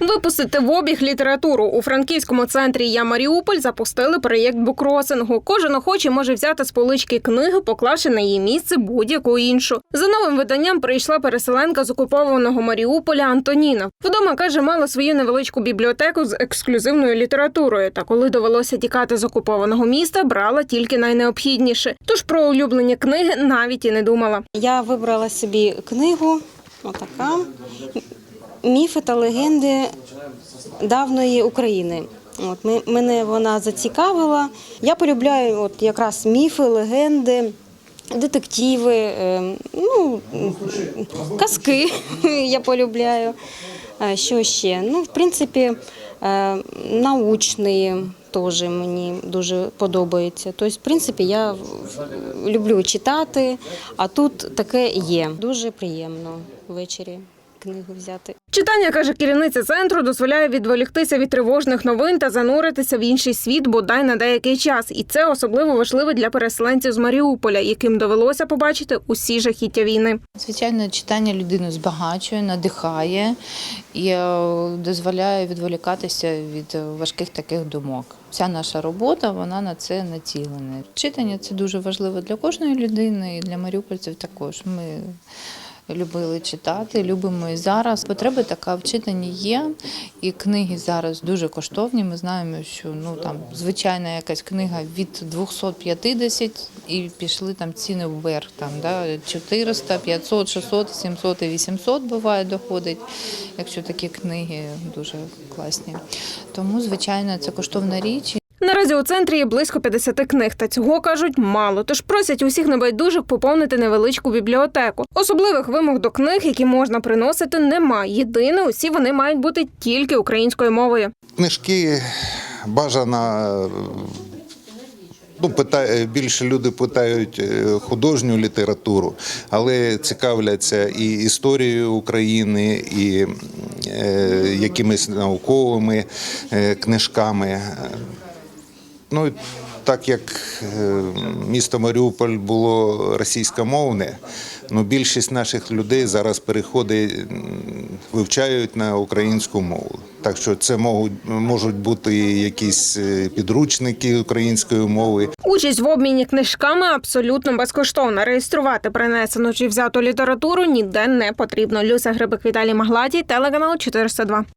Випустити в обіг літературу у франківському центрі Я Маріуполь запустили проєкт букросингу. Кожен охочий може взяти з полички книги, поклавши на її місце будь-яку іншу. За новим виданням прийшла переселенка з окупованого Маріуполя Антоніна. Вдома каже, мала свою невеличку бібліотеку з ексклюзивною літературою. Та коли довелося тікати з окупованого міста, брала тільки найнеобхідніше. Тож про улюблені книги навіть і не думала. Я вибрала собі книгу, отака Міфи та легенди давної України. От мене вона зацікавила. Я полюбляю от якраз міфи, легенди, детективи, е, ну, казки я полюбляю. Е, Що ще? Ну, в принципі, е, научні теж мені дуже подобається. Тобто, в принципі, я люблю читати, а тут таке є. Дуже приємно ввечері книгу взяти. Читання каже керівниця центру, дозволяє відволіктися від тривожних новин та зануритися в інший світ, бодай на деякий час. І це особливо важливо для переселенців з Маріуполя, яким довелося побачити усі жахіття війни. Звичайно, читання людину збагачує, надихає і е, дозволяє відволікатися від важких таких думок. Вся наша робота вона на це націлена. Читання це дуже важливо для кожної людини, і для маріупольців також. Ми любили читати, любимо і зараз. Потреба така в читанні є, і книги зараз дуже коштовні. Ми знаємо, що ну там звичайна якась книга від 250 і пішли там ціни вверх. Там да 400, 500, 600, 700 і 800 буває доходить, якщо такі книги дуже класні. Тому звичайно це коштовна річ. Наразі у центрі є близько 50 книг, та цього кажуть мало. Тож просять усіх небайдужих поповнити невеличку бібліотеку. Особливих вимог до книг, які можна приносити, немає. Єдине, усі вони мають бути тільки українською мовою. Книжки бажано. е, Ну, питає, більше люди питають е, художню літературу, але цікавляться і історією України, і е, якимись науковими е, книжками. Ну, так як е, місто Маріуполь було російськомовне, ну, більшість наших людей зараз переходить, вивчають на українську мову. Так що це можуть, можуть бути якісь е, підручники української мови. Участь в обміні книжками абсолютно безкоштовна. Реєструвати принесену чи взяту літературу ніде не потрібно. Люся Грибик Віталій Магладій, телеканал 402.